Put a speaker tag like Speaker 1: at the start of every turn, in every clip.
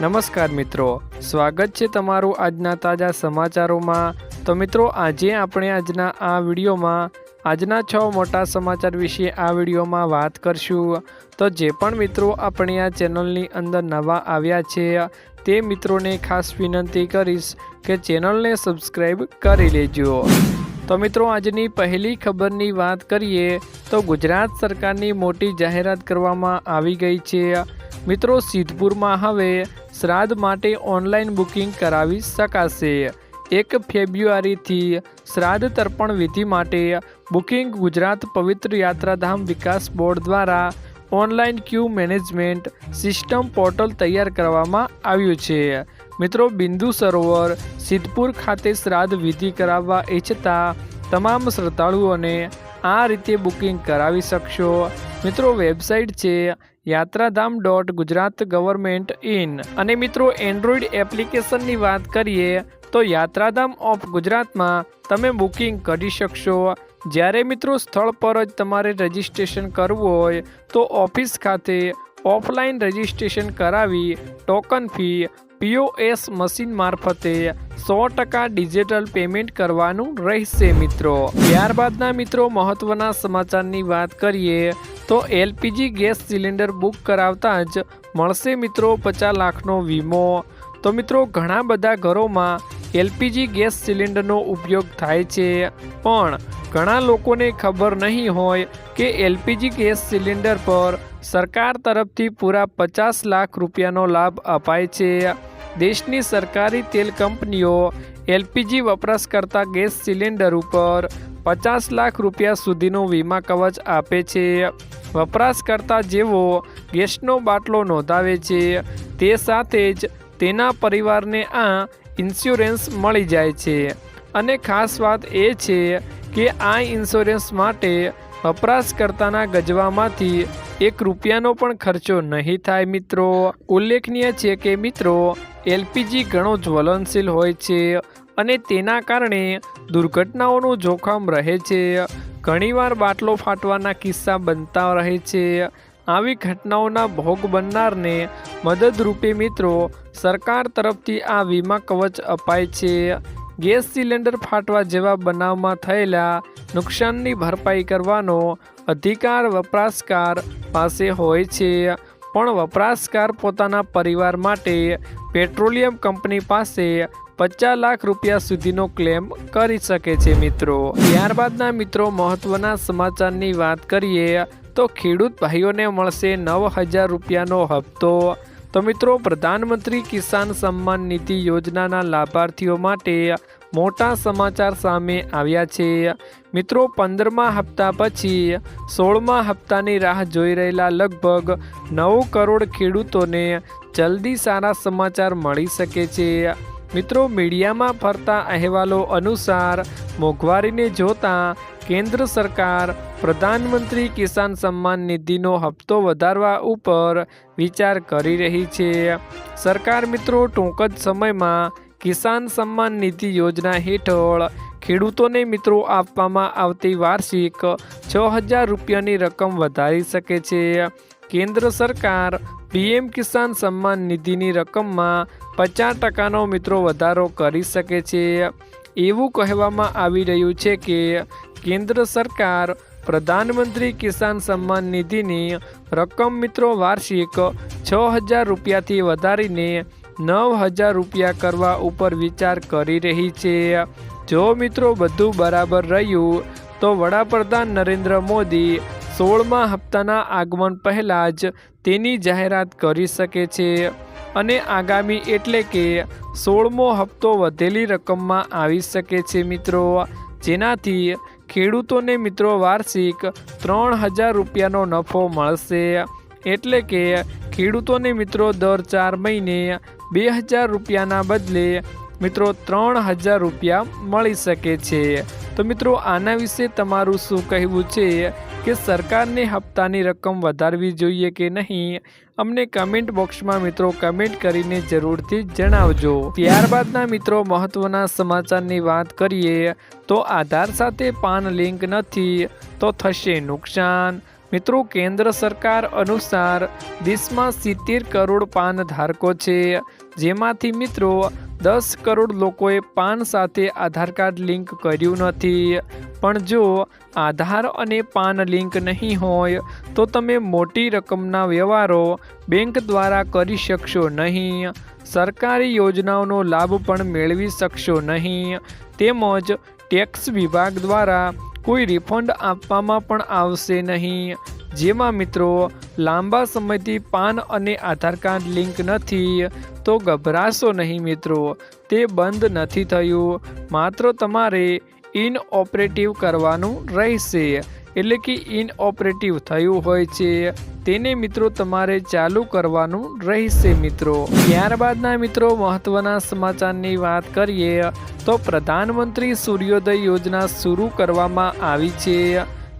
Speaker 1: નમસ્કાર મિત્રો, સ્વાગત છે તમારું આજના તાજા સમાચારોમાં. તો મિત્રો, આજે આપણે આજના આ વિડીયોમાં, આજના છ મોટા સમાચાર વિશે આ વિડીયોમાં વાત કરશું. તો જે પણ મિત્રો આપણે આ ચેનલની અંદર નવા આવ્યા છે, તે મિત્રોને ખાસ વિનંતી કરીશ કે ચેનલને સબસ્ક્રાઈબ કરી લેજો. તો મિત્રો, આજની પહેલી ખબરની વાત કરીએ, તો ગુજરાત સરકારની મોટી જાહેરાત કરવામાં આવી ગઈ છે. મિત્રો, સિદ્ધપુરમાં હવે શ્રાદ્ધ માટે ઓનલાઈન બુકિંગ કરાવી શકાશે. એક ફેબ્રુઆરીથી શ્રાદ્ધ તર્પણ વિધિ માટે બુકિંગ ગુજરાત પવિત્ર યાત્રાધામ વિકાસ બોર્ડ દ્વારા online queue management system portal તૈયાર કરવામાં આવ્યું છે. મિત્રો, બિંદુ સરોવર, સિદ્ધપુર ખાતે શ્રાદ્ધ વિધિ કરાવવા ઈચ્છતા તમામ શ્રદ્ધાળુઓને આ રીતે બુકિંગ કરાવી શકશો. મિત્રો, વેબસાઇટ છે યાત્રાધામ ડોટ ગુજરાત ગવર્મેન્ટ ઇન. અને મિત્રો એન્ડ્રોઈડ એપ્લિકેશનની વાત કરીએ તો યાત્રાધામ ઓફ ગુજરાતમાં તમે બુકિંગ કરી શકશો. જ્યારે મિત્રો, સ્થળ પર જ તમારે રજિસ્ટ્રેશન કરવું હોય, તો ઓફિસ ખાતે ઓફલાઈન રજિસ્ટ્રેશન કરાવી ટોકન ફી પીઓએસ મશીન મારફતે સો ટકા ડિજિટલ પેમેન્ટ કરવાનું રહેશે મિત્રો. ત્યારબાદના મિત્રો, મહત્વના સમાચારની વાત કરીએ, તો એલપીજી ગેસ સિલિન્ડર બુક કરાવતા જ મળશે મિત્રો પચાસ લાખનો વીમો. તો મિત્રો, ઘણા બધા ઘરોમાં એલપીજી ગેસ સિલિન્ડરનો ઉપયોગ થાય છે. પણ ઘણા લોકોને ખબર નહીં હોય કે એલપીજી ગેસ સિલિન્ડર પર સરકાર તરફથી પૂરા પચાસ લાખ રૂપિયાનો લાભ અપાય છે. દેશની સરકારી તેલ કંપનીઓ એલપીજી વપરાશકર્તા ગેસ સિલિન્ડર ઉપર પચાસ લાખ રૂપિયા સુધીનું વીમા કવચ આપે છે. વપરાશકર્તા જેવો ગેસનો બાટલો નોંધાવે છે. તે સાથે જ તેના પરિવારને આ ઇન્સ્યોરન્સ મળી જાય છે. અને ખાસ વાત એ છે કે આ ઇન્સ્યોરન્સ માટે વપરાશકર્તાના ગજવામાંથી એક રૂપિયાનો પણ ખર્ચો નહીં થાય મિત્રો. ઉલ્લેખનીય છે કે મિત્રો એલપીજી ઘણો જ્વલનશીલ હોય છે અને તેના કારણે દુર્ઘટનાઓનું જોખમ રહે છે. ઘણીવાર બાટલો ફાટવાના કિસ્સા બનતા રહે છે. આવી ઘટનાઓના ભોગ બનનારને મદદરૂપે મિત્રો, સરકાર તરફથી આ વીમા કવચ અપાય છે. ગેસ સિલિન્ડર ફાટવા જેવા બનાવમાં થયેલા નુકસાનની ભરપાઈ કરવાનો અધિકાર વપરાશકાર પાસે હોય છે. પણ વપરાશકાર પોતાના પરિવાર માટે પેટ્રોલિયમ કંપની પાસે પચાસ લાખ રૂપિયા સુધીનો ક્લેમ કરી શકે છે મિત્રો. ત્યારબાદના મિત્રો, મહત્વના સમાચારની વાત કરીએ તો ખેડૂત ભાઈઓને મળશે નવ હજાર રૂપિયાનો હપ્તો. તો મિત્રો, પ્રધાનમંત્રી કિસાન સન્માન નિધિ યોજનાના લાભાર્થીઓ માટે મોટા સમાચાર સામે આવ્યા છે. મિત્રો, પંદરમા હપ્તા પછી સોળમા હપ્તાની રાહ જોઈ રહેલા લગભગ નવ કરોડ ખેડૂતોને જલ્દી સારા સમાચાર મળી શકે છે. મિત્રો, મીડિયામાં ફરતા અહેવાલો અનુસાર મોંઘવારીને જોતા કેન્દ્ર સરકાર પ્રધાનમંત્રી કિસાન સન્માન નિધિનો હપ્તો વધારવા ઉપર વિચાર કરી રહી છે. સરકાર મિત્રો, ટૂંક જ સમયમાં કિસાન સન્માન નિધિ યોજના હેઠળ ખેડૂતોને મિત્રો આપવામાં આવતી વાર્ષિક છ હજાર રૂપિયાની રકમ વધારી શકે છે. કેન્દ્ર સરકાર પીએમ કિસાન સન્માન નિધિની રકમમાં પચાસ ટકાનો મિત્રો વધારો કરી શકે છે. એવું કહેવામાં આવી રહ્યું છે કે કેન્દ્ર સરકાર પ્રધાનમંત્રી કિસાન સન્માન નિધિની રકમ મિત્રો વાર્ષિક છ હજાર રૂપિયાથી વધારીને નવ હજાર રૂપિયા કરવા ઉપર વિચાર કરી રહી છે. જો મિત્રો બધું બરાબર રહ્યું, તો વડાપ્રધાન નરેન્દ્ર મોદી સોળમા હપ્તાના આગમન પહેલાં જ તેની જાહેરાત કરી શકે છે. અને આગામી એટલે કે સોળમો હપ્તો વધેલી રકમમાં આવી શકે છે મિત્રો. જેનાથી ખેડૂતોને મિત્રો વાર્ષિક ત્રણ હજાર રૂપિયાનો નફો મળશે. એટલે કે ખેડૂતોને મિત્રો દર ચાર મહિને બે હજાર રૂપિયાના બદલે મિત્રો ત્રણ હજાર રૂપિયા મળી શકે છે. તો મિત્રો, આના વિશે તમારું શું કહેવું છે? કે સરકારને હપ્તાની રકમ વધારવી જોઈએ કે નહીં? અમને કમેન્ટ બોક્સમાં મિત્રો કમેન્ટ કરીને જરૂરથી જણાવજો. ત્યારબાદના મિત્રો, મહત્વના સમાચારની વાત કરીએ, તો આધાર સાથે પાન લિંક નથી, તો થશે નુકસાન. મિત્રો, કેન્દ્ર સરકાર અનુસાર દેશમાં સિત્તેર કરોડ પાન ધારકો છે, જેમાંથી મિત્રો દસ કરોડ લોકોએ પાન સાથે આધાર કાર્ડ લિંક કર્યું નથી. પણ જો આધાર અને પાન લિંક નહીં હોય, તો તમે મોટી રકમના વ્યવહારો બેંક દ્વારા કરી શકશો નહીં. સરકારી યોજનાઓનો લાભ પણ મેળવી શકશો નહીં. તેમજ ટેક્સ વિભાગ દ્વારા કોઈ રિફંડ આપવામાં પણ આવશે નહીં. જેમાં મિત્રો લાંબા સમયથી પાન અને આધાર કાર્ડ લિંક નથી, તો ગભરાશો નહીં મિત્રો. તે બંધ નથી થયું. માત્ર તમારે ઇનઓપરેટિવ કરવાનું રહેશે. એટલે કે ઇનઓપરેટિવ થયું હોય છે, તેને મિત્રો તમારે ચાલુ કરવાનું રહેશે મિત્રો. ત્યારબાદના મિત્રો મહત્વના સમાચારની વાત કરીએ, તો પ્રધાનમંત્રી સૂર્યોદય યોજના શરૂ કરવામાં આવી છે.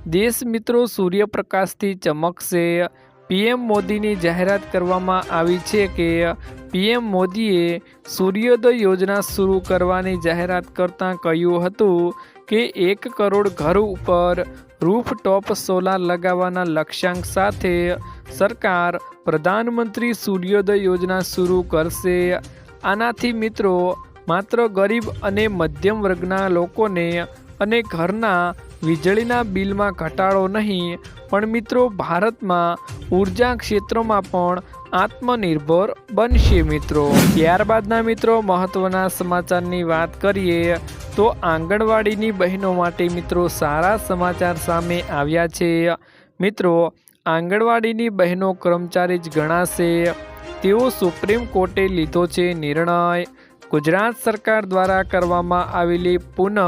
Speaker 1: દેશ મિત્રો સૂર્યપ્રકાશથી ચમકશે. પીએમ મોદીની જાહેરાત કરવામાં આવી છે કે પીએમ મોદીએ સૂર્યોદય યોજના શરૂ કરવાની જાહેરાત કરતાં કહ્યું હતું કે એક કરોડ ઘર ઉપર રૂફટોપ સોલાર લગાવવાના લક્ષ્યાંક સાથે સરકાર પ્રધાનમંત્રી સૂર્યોદય યોજના શરૂ કરશે. આનાથી મિત્રો, માત્ર ગરીબ અને મધ્યમ વર્ગના લોકોને અને ઘરના વીજળીના બિલમાં ઘટાડો નહીં, પણ મિત્રો ભારતમાં ઊર્જા ક્ષેત્રોમાં પણ આત્મનિર્ભર બનશે મિત્રો. ત્યારબાદના મિત્રો મહત્વના સમાચારની વાત કરીએ, તો આંગણવાડીની બહેનો માટે મિત્રો સારા સમાચાર સામે આવ્યા છે. મિત્રો, આંગણવાડીની બહેનો કર્મચારી જ ગણાશે. તેઓ સુપ્રીમ કોર્ટે લીધો છે નિર્ણય. ગુજરાત સરકાર દ્વારા કરવામાં આવેલી પુનઃ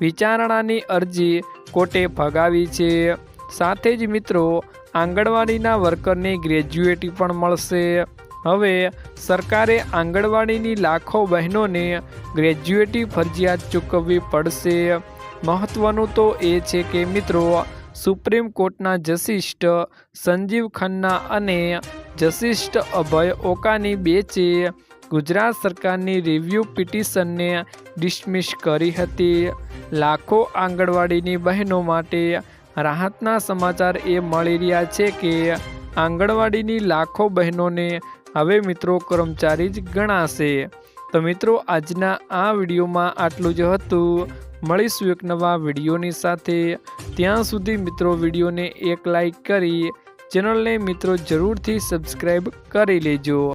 Speaker 1: વિચારણાની અરજી કોર્ટે ફગાવી છે. સાથે જ મિત્રો, આંગણવાડીના વર્કરને ગ્રેજ્યુએટી પણ મળશે. હવે, સરકારે આંગણવાડીની લાખો બહેનોને ગ્રેજ્યુએટી ફરજિયાત ચૂકવવી પડશે. મહત્વનું તો એ છે કે મિત્રો, સુપ્રીમ કોર્ટના જસ્ટિસ્ટ સંજીવ ખન્ના અને જસ્ટિસ્ટ અભય ઓકાની બેચે ગુજરાત સરકારની રિવ્યૂ પિટિશનને ડિસમિસ કરી હતી. લાખો આંગણવાડીની બહેનો માટે રાહતના સમાચાર એ મળી રહ્યા છે કે આંગણવાડીની લાખો બહેનોને હવે મિત્રો કર્મચારી જ ગણાશે. તો મિત્રો, આજના આ વિડીયોમાં આટલું જ હતું. મળીશું એક નવા વિડીયોની સાથે. ત્યાં સુધી મિત્રો વિડીયોને એક લાઈક કરી ચેનલને મિત્રો જરૂરથી સબસ્ક્રાઈબ કરી લેજો.